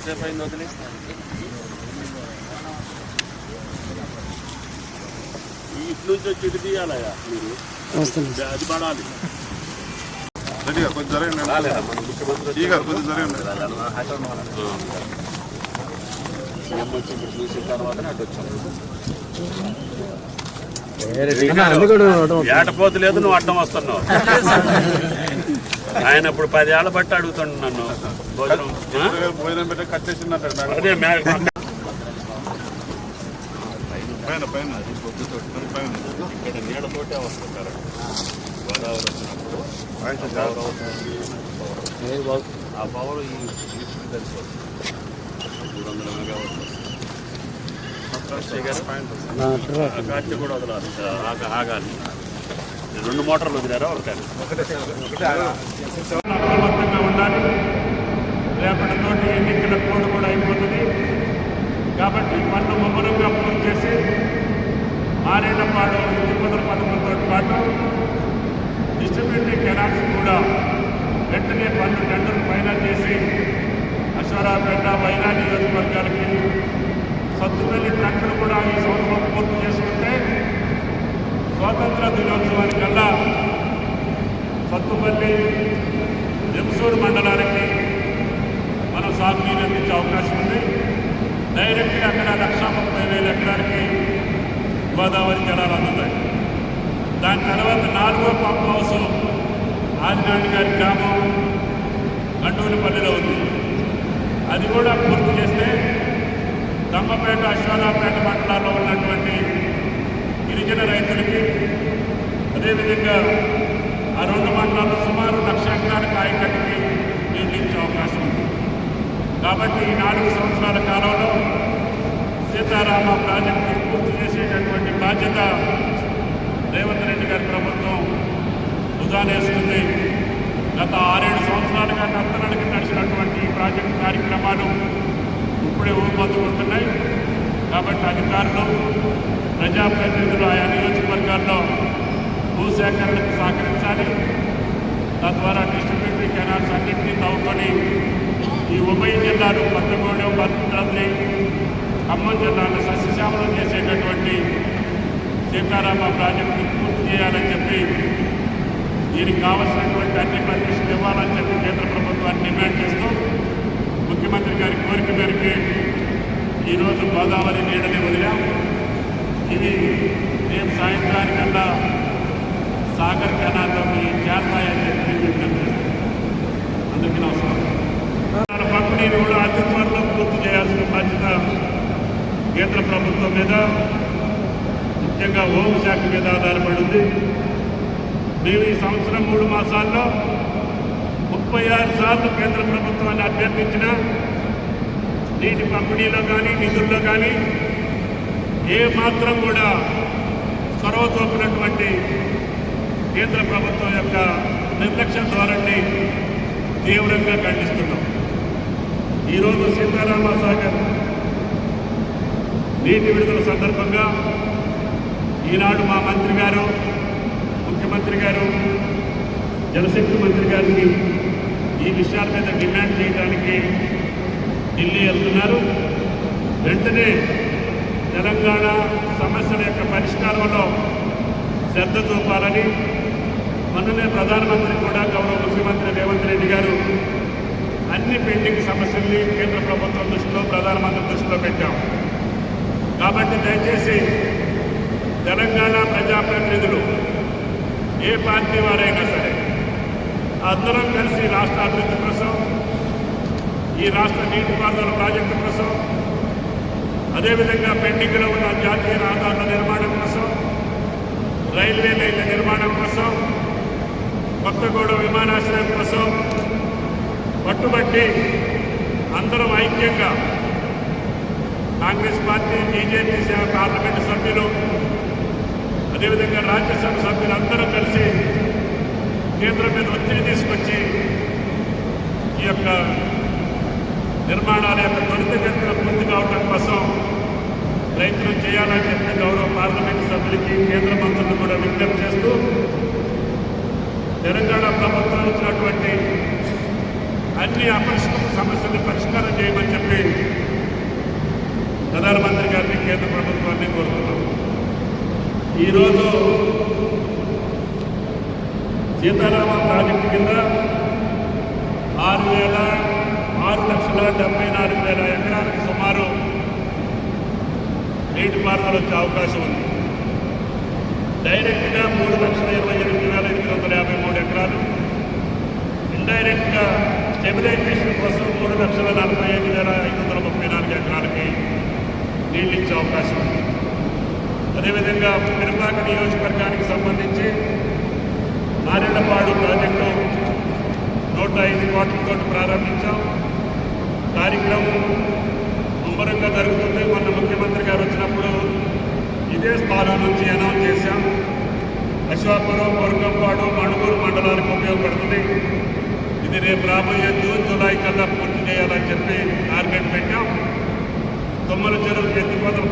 ఎంతసేపు అయింది వదిలి ఈ ఇటు నుంచి వచ్చి ఇటు తీయాలయ్యా మీరు వస్తుంది అది పడాలి రెడీగా కొంచెం జరగండి రాలేదా మన ముఖ్యమంత్రి ఈ గారు కొంచెం జరగండి సీఎం వచ్చి ఇక్కడ చూసిన తర్వాతనే అటు వచ్చాం ఏటపోతు లేదు నువ్వు అడ్డం వస్తున్నావు ఆయన ఇప్పుడు పది ఏళ్ళ బట్టి అడుగుతుండు నన్ను భోజనం పెట్టి అదే పైన పైన పైన ఇక్కడ నీడతోటే వస్తుంది కరెంట్ గోదావరి వచ్చినప్పుడు. ఆ పవర్ ఈ మూడు వందల మెగావాట్ కూడా వదలాలి ఆగ ఆగాలి రెండు మోటార్లు వదిలేరా? ఒకటి. అప్రమత్తంగా ఉండాలి. రేపటితోటి ఎన్నికల కోడ్ కూడా అయిపోతుంది. కాబట్టి పన్ను ముమ్మరంగా పూర్తి చేసి మారేళ్ళపాడు తిరుపతి పథకంతో పాటు డిస్ట్రిబ్యూటరీ కెనాల్స్ కూడా వెంటనే పన్ను టెండర్ ఫైనల్ చేసి అశ్వరాపేట వైనా నియోజకవర్గాలు సత్తుపల్లి ట్రక్కులు కూడా ఈ సంవత్సరం పూర్తి చేసుకుంటే స్వాతంత్ర దినోత్సవానికల్లా సత్తుపల్లి జంసూరు మండలానికి మనం సాగునీరు అందించే అవకాశం ఉంది. డైరెక్ట్గా అక్కడ లక్ష ముప్పై వేల ఎకరాలకి గోదావరి జలాలు అందుతాయి. దాని తర్వాత నాలుగో పంప్ హౌస్ ఆదినాయుడు గారి గ్రామం గండూరిపల్లిలో ఉంది. అది కూడా పూర్తి చేస్తే దమ్మపేట అశ్వారాపేట మండలాల్లో ఉన్నటువంటి అదేవిధంగా ఆ రెండు మండలాల్లో సుమారు లక్ష ఎకరాలకు ఆయకట్టుకి నిర్మించే అవకాశం ఉంది. కాబట్టి ఈ నాలుగు సంవత్సరాల కాలంలో సీతారామ ప్రాజెక్టు పూర్తి చేసేటటువంటి బాధ్యత రేవంత్ రెడ్డి గారి ప్రభుత్వం భుజానేసుకుంది గత ఆరేడు సంవత్సరాలుగా నత్తనడికి నడిచినటువంటి ప్రాజెక్టు కార్యక్రమాలు ఇప్పుడే ఊపందుకుంటున్నాయి. కాబట్టి అధికారులు ప్రజాప్రతినిధులు ఆయా నియోజకవర్గాల్లో భూసేకరణకు సహకరించాలి. తద్వారా డిస్ట్రిబ్యూటరీ కెనాల్స్ అన్నింటినీ తవ్వుకొని ఈ ఉభయ జిల్లాలు కొత్తగూడెం భద్రాద్రి ఖమ్మం జిల్లాను సస్యశ్యామలం చేసేటటువంటి సీతారామ ప్రాజెక్టు పూర్తి చేయాలని చెప్పి దీనికి కావలసినటువంటి అన్ని పర్మిషన్లు ఇవ్వాలని చెప్పి కేంద్ర ప్రభుత్వాన్ని డిమాండ్ చేస్తూ ముఖ్యమంత్రి గారి కోరిక మేరకు ఈరోజు గోదావరి నీడని వదిలాం ఇవి రేపు సాయంత్రానికల్లా సాగర్ కెనాల్లోకి చేరతాయని చెప్పి విజ్ఞప్తి చేస్తున్నాం. అందుకని అవసరం వాళ్ళ పంపిణీని కూడా అతి త్వరలో పూర్తి చేయాల్సిన బాధ్యత కేంద్ర ప్రభుత్వం మీద ముఖ్యంగా హోంశాఖ మీద ఆధారపడి ఉంది మేము ఈ సంవత్సరం మూడు మాసాల్లో ముప్పై ఆరు సార్లు కేంద్ర ప్రభుత్వాన్ని అభ్యర్థించిన నీటి పంపిణీలో కానీ నిధుల్లో కానీ ఏ మాత్రం కూడా చొరవ చూపినటువంటి కేంద్ర ప్రభుత్వం యొక్క నిర్లక్ష్య ధోరణి తీవ్రంగా ఖండిస్తున్నాం. ఈరోజు సీతారామ సాగర్ నీటి విడుదల సందర్భంగా ఈనాడు మా మంత్రి గారు ముఖ్యమంత్రి గారు జలశక్తి మంత్రి గారికి ఈ విషయాల మీద డిమాండ్ చేయడానికి ఢిల్లీ వెళ్తున్నారు. వెంటనే తెలంగాణ సమస్యల యొక్క పరిష్కారంలో శ్రద్ధ చూపాలని మొన్ననే ప్రధానమంత్రి కూడా గౌరవ ముఖ్యమంత్రి రేవంత్ రెడ్డి గారు అన్ని పెండింగ్ సమస్యల్ని కేంద్ర ప్రభుత్వం దృష్టిలో ప్రధానమంత్రి దృష్టిలో పెట్టాం. కాబట్టి దయచేసి తెలంగాణ ప్రజాప్రతినిధులు ఏ పార్టీ వారైనా సరే అందరం కలిసి రాష్ట్ర అభివృద్ధి కోసం ఈ రాష్ట్ర నీటిపారుదల ప్రాజెక్టు కోసం అదేవిధంగా పెండింగ్లో ఉన్న జాతీయ రహదారుల నిర్మాణం కోసం రైల్వే లైన్ల నిర్మాణం కోసం కొత్తగూడ విమానాశ్రయం కోసం పట్టుబట్టి అందరం ఐక్యంగా కాంగ్రెస్ పార్టీ బీజేపీ పార్లమెంటు సభ్యులు అదేవిధంగా రాజ్యసభ సభ్యులు అందరూ కలిసి కేంద్రం మీద ఒత్తిడి తీసుకొచ్చి ఈ యొక్క నిర్మాణాల యొక్క త్వరితగతిన పూర్తి కావడం కోసం ప్రయత్నం చేయాలని చెప్పి గౌరవ పార్లమెంటు సభ్యులకి కేంద్ర మంత్రులు కూడా విజ్ఞప్తి చేస్తూ తెలంగాణ ప్రభుత్వం ఇచ్చినటువంటి అన్ని అపరిష్కృత సమస్యల్ని పరిష్కారం చేయమని చెప్పి ప్రధానమంత్రి గారిని కేంద్ర ప్రభుత్వాన్ని కోరుతున్నాం. ఈరోజు సీతారామ ప్రాజెక్టు కింద ఆరు వేల ఆరు లక్షల డెబ్బై నాలుగు వేల ఎకరాలకు సుమారు నీటిపారుదల వచ్చే అవకాశం ఉంది. డైరెక్ట్గా మూడు లక్షల ఇరవై ఎనిమిది వేల ఎనిమిది వందల యాభై మూడు ఎకరాలు ఇండైరెక్ట్గా స్టెబిలైజేషన్ కోసం మూడు లక్షల నలభై ఐదు వేల ఐదు వందల ముప్పై నాలుగు ఎకరాలకి నీళ్ళు ఇచ్చే అవకాశం ఉంది అదేవిధంగా పిరుపాక నియోజకవర్గానికి సంబంధించి నారాయణపాడు ప్రాజెక్టు నూట ఐదు కోట్లతో ప్రారంభించాం. కార్యక్రమం ముమ్మరంగా జరుగుతుంది. మొన్న ముఖ్యమంత్రి గారు వచ్చినప్పుడు ఇదే స్థానం నుంచి అనౌన్స్ చేశాం. అశ్వాపురం కొరకంపాడు మణుగూరు మండలానికి ఉపయోగపడుతుంది. ఇది రేపు రాబోయే జూన్ జూలై కల్లా పూర్తి చేయాలని చెప్పి టార్గెట్ పెట్టాం. తొమ్మిది చెరువు ఎత్తిపోతాం.